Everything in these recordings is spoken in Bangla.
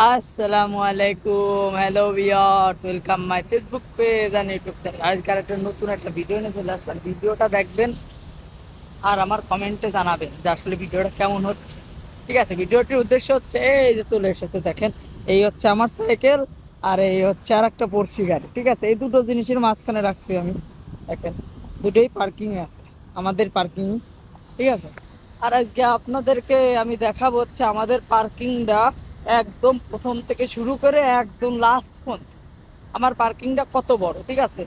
আসসালামু আলাইকুম, hello viewers, welcome my Facebook page R YouTube channel. আজকের একটা নতুন একটা ভিডিও নিয়ে চলে আসলাম। ভিডিওটা দেখবেন আর আমার কমেন্টে জানাবেন যে আসলে ভিডিওটা কেমন হচ্ছে। ঠিক আছে, ভিডিওটির উদ্দেশ্য হচ্ছে, এই যে চলে এসেছে দেখেন, এই হচ্ছে আমার সাইকেল আর এই হচ্ছে আর একটা পড়শি গাড়ি। ঠিক আছে, এই দুটো জিনিসের মাঝখানে রাখছি আমি। দেখেন, দুটোই পার্কিংয়ে আছে, আমাদের পার্কিং ঠিক আছে, আর আজকে আপনাদেরকে আমি দেখাবো হচ্ছে আমাদের পার্কিংটা একদম প্রথম থেকে শুরু করে একদম লাস্ট পর্যন্ত। আমার পার্কিংটা কত বড়, ঠিক আছে?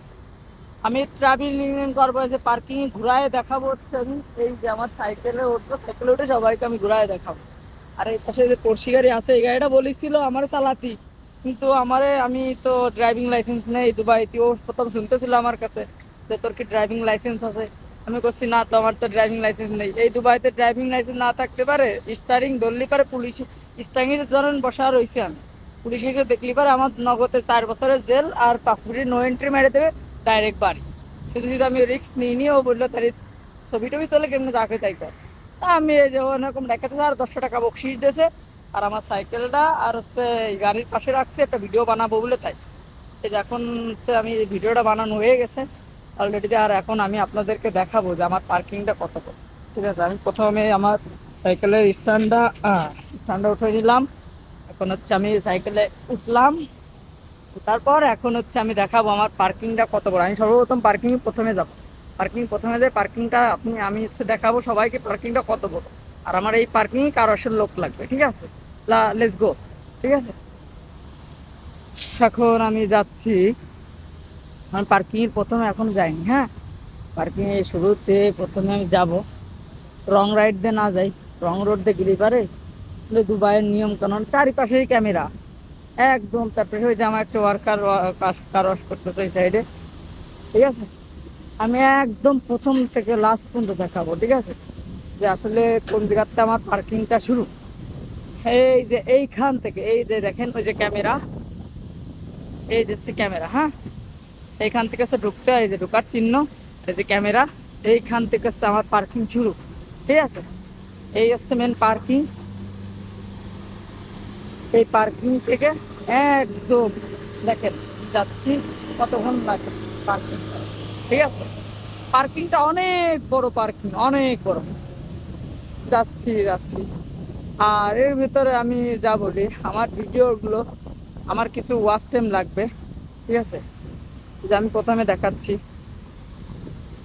আমি ট্রাভেলিং করব যে পার্কিং ঘুরায় দেখাবো হচ্ছে আমি, এই যে আমার সাইকেলে উঠবো সাইকেলে উঠে সবাইকে আমি ঘুরায় দেখাবো। আর এই পাশে যে পড়শি গাড়ি আছে, এই গাড়িটা বলেছিল আমার চালাতি। কিন্তু আমারে, আমি তো ড্রাইভিং লাইসেন্স নেই দুবাইতে ও প্রথম শুনতেছিল আমার কাছে যে তোর কি ড্রাইভিং লাইসেন্স আছে? আমি করছি না তো আমার তো ড্রাইভিং লাইসেন্স নেই। এই দুবাইতে ড্রাইভিং লাইসেন্স না থাকতে পারে স্টারিং ধরলি পারে পুলিশ স্টারিং ধরেন বসা রয়েছে আমি পুলিশকে দেখলি পারে আমার নগদে চার বছরের জেল আর পাঁচ মিনিট নো এন্ট্রি মেরে দেবে ডাইরেক্ট বাড়ি। শুধু শুধু আমি রিস্ক নিয়ে নিয়ে ও বলল, তাহলে ছবি টবি তোলে কেমনি যাকে তাই কর? তা আমি এই যে ওরকম দেখাতে আর দশশো টাকা বকশিস দিয়েছে। আর আমার সাইকেলটা আর হচ্ছে গাড়ির পাশে রাখছে, একটা ভিডিও বানাবো বলে তাই। এখন হচ্ছে আমি ভিডিওটা বানানো হয়ে গেছে। অলরেডি আর এখন আমি আপনাদেরকে দেখাবো যে আমার পার্কিংটা কত। ঠিক আছে, আমি প্রথমে আমার সাইকেলের স্ট্যান্ডটা স্ট্যান্ডটা উঠে নিলাম। এখন হচ্ছে আমি সাইকেলে উঠলাম। তারপর এখন হচ্ছে আমি দেখাবো আমার পার্কিংটা কত বড়। আমি সর্বপ্রথম পার্কিং প্রথমে যাব। পার্কিং প্রথমে যে পার্কিংটা আপনি, আমি হচ্ছে দেখাবো সবাইকে পার্কিংটা কত বড়। আর আমার এই পার্কিং কারোসের লোক লাগবে, ঠিক আছে? লেস গো ঠিক আছে? এখন আমি যাচ্ছি। আমি পার্কিংয়ের প্রথমে এখন যাইনি হ্যাঁ? পার্কিংয়ে শুরুতে প্রথমে আমি যাব। রং রাইড দিয়ে না যাই। রং রোড দিয়ে পারে। আসলে দুবাইয়ের নিয়ম কানুন, চারিপাশেই ক্যামেরা। একদম তারপরে ওই যে আমার একটা ওয়ার্কার কার ওয়াশ করতেছে এই সাইডে ঠিক আছে? আমি একদম প্রথম থেকে লাস্ট পর্যন্ত দেখাবো, ঠিক আছে? যে আসলে কোন জায়গাতে আমার পার্কিংটা শুরু। এই যে এইখান থেকে, এই যে দেখেন ওই যে ক্যামেরা। এই যে ক্যামেরা হ্যাঁ? এইখান থেকে হচ্ছে ঢুকতে, এই যে ঢুকার চিহ্ন, এই যে ক্যামেরা। এইখান থেকে হচ্ছে আমার পার্কিং শুরু। ঠিক আছে? এই হচ্ছে মেন পার্কিং এই পার্কিং থেকে একদম, দেখেন, যাচ্ছি কতক্ষণ লাগে পার্কিং ঠিক আছে? পার্কিংটা অনেক বড় পার্কিং অনেক বড়। যাচ্ছি যাচ্ছি। আর এর ভিতরে আমি যা বলি, আমার ভিডিওগুলো, আমার কিছু ওয়াচ টাইম লাগবে। ঠিক আছে? যে আমি প্রথমে দেখাচ্ছি।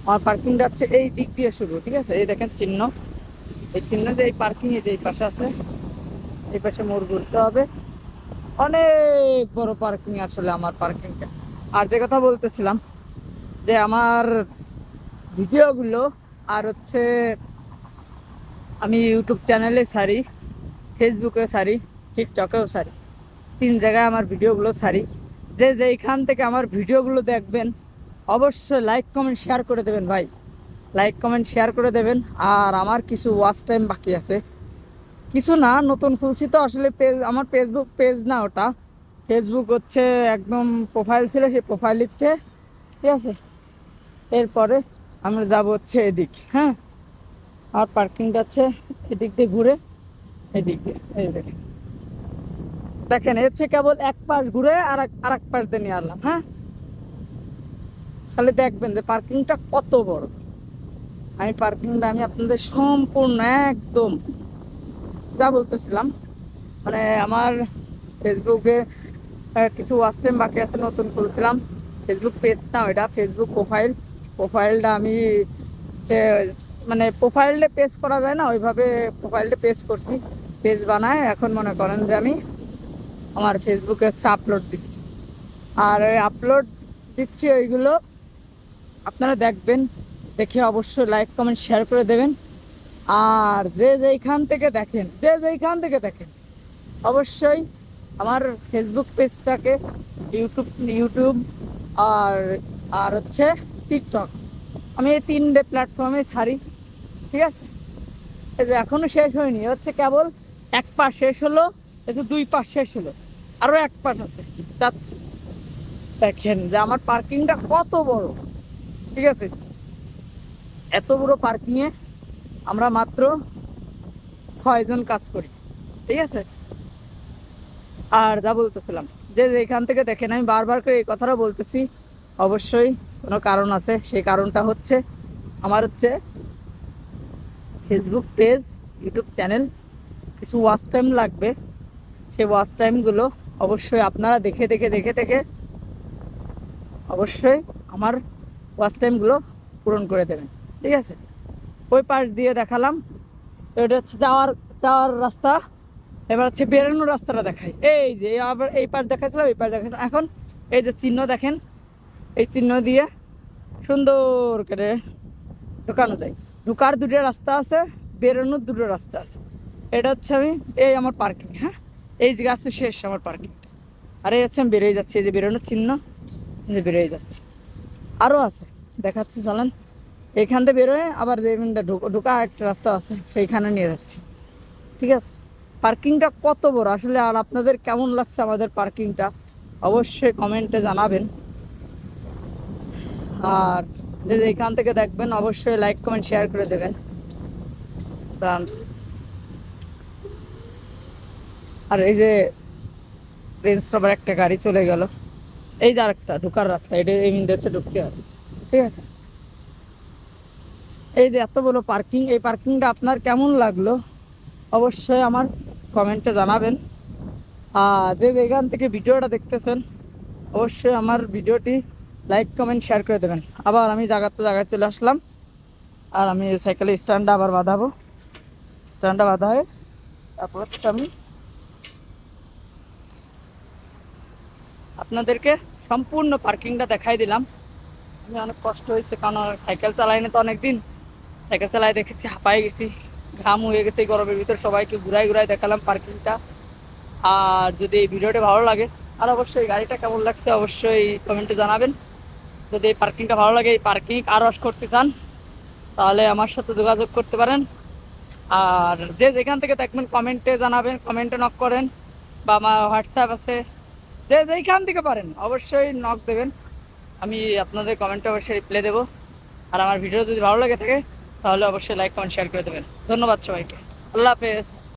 আমার পার্কিংটা হচ্ছে এই দিক দিয়ে শুরু, ঠিক আছে? এই দেখেন চিহ্ন। এই চিহ্ন যে এই পার্কিং এই যে এই পাশে আছে, এই পাশে মোড় ঘুরতে হবে। অনেক বড় পার্কিং আসলে আমার পার্কিংটা আর যে কথা বলতেছিলাম, যে আমার ভিডিওগুলো, আর হচ্ছে আমি ইউটিউব চ্যানেলে সারি ফেসবুকেও সারি টিকটকেও সারি, তিন জায়গায় আমার ভিডিওগুলো সারি। যে যেইখান থেকে আমার ভিডিওগুলো দেখবেন, অবশ্যই লাইক কমেন্ট শেয়ার করে দেবেন ভাই। লাইক কমেন্ট শেয়ার করে দেবেন। আর আমার কিছু ওয়াচ টাইম বাকি আছে। কিছু না, নতুন খুলছি তো। আসলে পেজ আমার ফেসবুক পেজ না ওটা। ফেসবুক হচ্ছে একদম প্রোফাইল ছিল সেই প্রোফাইল লিখতে। ঠিক আছে? এরপরে আমরা যাব হচ্ছে এদিক হ্যাঁ? আর পার্কিংটা হচ্ছে এদিক দিয়ে ঘুরে। এদিক দিয়ে, এই দেখেন। দেখেন, এ হচ্ছে কেবল এক পাশ ঘুরে আর এক আর এক পাশ দিয়ে নিয়ে আনলাম হ্যাঁ? খালি দেখবেন যে পার্কিংটা কত বড়। আমি পার্কিংটা আমি আপনাদের সম্পূর্ণ একদম যা বলতেছিলাম। মানে আমার ফেসবুকে কিছু ওয়াচ টাইম বাকি আছে, নতুন খুলছিলাম। ফেসবুক পেজ না ওইটা ফেসবুক প্রোফাইল প্রোফাইলটা আমি যে মানে প্রোফাইলে পেজ করা যায় না, ওইভাবে প্রোফাইলে পেজ করছি। পেজ বানায়, এখন মনে করেন যে আমি আমার ফেসবুকে আপলোড দিচ্ছি। আর আপলোড দিচ্ছি ওইগুলো, আপনারা দেখবেন। দেখে অবশ্যই লাইক কমেন্ট শেয়ার করে দেবেন। আর যে যেইখান থেকে দেখেন, যে যেইখান থেকে দেখেন, অবশ্যই আমার ফেসবুক পেজটাকে ইউটিউব ইউটিউব আর আর হচ্ছে টিকটক আমি এই তিনটে প্ল্যাটফর্মে ছাড়ি, ঠিক আছে? এই যে এখনও শেষ হয়নি হচ্ছে কেবল এক পাশ শেষ হলো, এই যে দুই পাশ শেষ হলো আরও এক পাশ আছে, যাচ্ছি। দেখেন যে আমার পার্কিংটা কত বড়, ঠিক আছে? এত বড় পার্কিংয়ে আমরা মাত্র ছয়জন কাজ করি, ঠিক আছে? আর যা বলতেছিলাম, যে এখান থেকে দেখেন, আমি বারবার করে এই কথাটা বলতেছি, অবশ্যই কোনো কারণ আছে, সেই কারণটা হচ্ছে আমার হচ্ছে ফেসবুক পেজ ইউটিউব চ্যানেল কিছু ওয়াচ টাইম লাগবে। সেই ওয়াচ টাইমগুলো অবশ্যই আপনারা দেখে দেখে দেখে দেখে অবশ্যই আমার ওয়াচ টাইমগুলো পূরণ করে দেবেন। ঠিক আছে? ওই পাশ দিয়ে দেখালাম। এটা হচ্ছে যাওয়ার যাওয়ার রাস্তা। এবার হচ্ছে বেরোনোর রাস্তাটা দেখাই। এই যে আবার এই পাশ দেখাচ্ছিলাম এই পাশ দেখাচ্ছিলাম এখন এই যে চিহ্ন দেখেন, এই চিহ্ন দিয়ে সুন্দর করে ঢুকানো যায়। ঢুকার দুটো রাস্তা আছে, বেরোনোর দুটো রাস্তা আছে। এটা হচ্ছে আমি, এই আমার পার্কিং হ্যাঁ? এই যে গাছে শেষ আমার পার্কিংটা আর এই হচ্ছে আমি বেরোয় যাচ্ছি, এই যে বেরোনোর চিহ্ন বেরোয় যাচ্ছি। আরও আছে, দেখাচ্ছি, চলেন। এইখান থেকে বেরোয়, আবার যে ঢুক- একটা রাস্তা আছে, সেইখানে নিয়ে যাচ্ছি। ঠিক আছে? পার্কিংটা কত বড়? আসলে আর আপনাদের কেমন লাগছে আমাদের পার্কিংটা? অবশ্যই কমেন্টে জানাবেন। আর যে এখান থেকে দেখবেন, অবশ্যই লাইক, কমেন্ট, শেয়ার করে দেবেন। আর এই যে রেঞ্জ একটা গাড়ি চলে গেল। এই যে আরেকটা, ঢুকার রাস্তা, এটা এই মিনিট হচ্ছে ঢুকতে হবে। ঠিক আছে? এই যে এত বড় পার্কিং এই পার্কিংটা আপনার কেমন লাগল? অবশ্যই আমার কমেন্টে জানাবেন। আর যে এখান থেকে ভিডিওটা দেখতেছেন, অবশ্যই আমার ভিডিওটি লাইক কমেন্ট শেয়ার করে দেবেন। আবার আমি জায়গাতে জায়গায় চলে আসলাম। আর আমি সাইকেলের স্ট্যান্ডটা আবার বাঁধাবো। স্ট্যান্ডটা বাঁধা হয়ে তারপর হচ্ছে আমি আপনাদেরকে সম্পূর্ণ পার্কিংটা দেখাই দিলাম। আমি অনেক কষ্ট হয়েছে, কারণ সাইকেল চালাইনি তো অনেকদিন। সাইকেল চালাই দেখেছি হাঁপাই গেছি, ঘাম হয়ে গেছে এই গরমের ভিতর। সবাইকে ঘুরাই ঘুরাই দেখালাম পার্কিংটা। আর যদি এই ভিডিওটা ভালো লাগে, আর অবশ্যই গাড়িটা কেমন লাগছে অবশ্যই কমেন্টে জানাবেন। যদি এই পার্কিংটা ভালো লাগে, এই পার্কিং আর ওয়াশ করতে চান, তাহলে আমার সাথে যোগাযোগ করতে পারেন। আর যে যেখান থেকে দেখবেন, কমেন্টে জানাবেন, কমেন্টে নক করেন, বা আমার হোয়াটসঅ্যাপ আছে, যে যেইখান থেকে পারেন, অবশ্যই নক দেবেন। আমি আপনাদের কমেন্টে অবশ্যই রিপ্লাই দেবো। আর আমার ভিডিও যদি ভালো লাগে থাকে তাহলে অবশ্যই লাইক কমেন্ট শেয়ার করে দেবেন। ধন্যবাদ সবাইকে। আল্লাহ হাফেজ।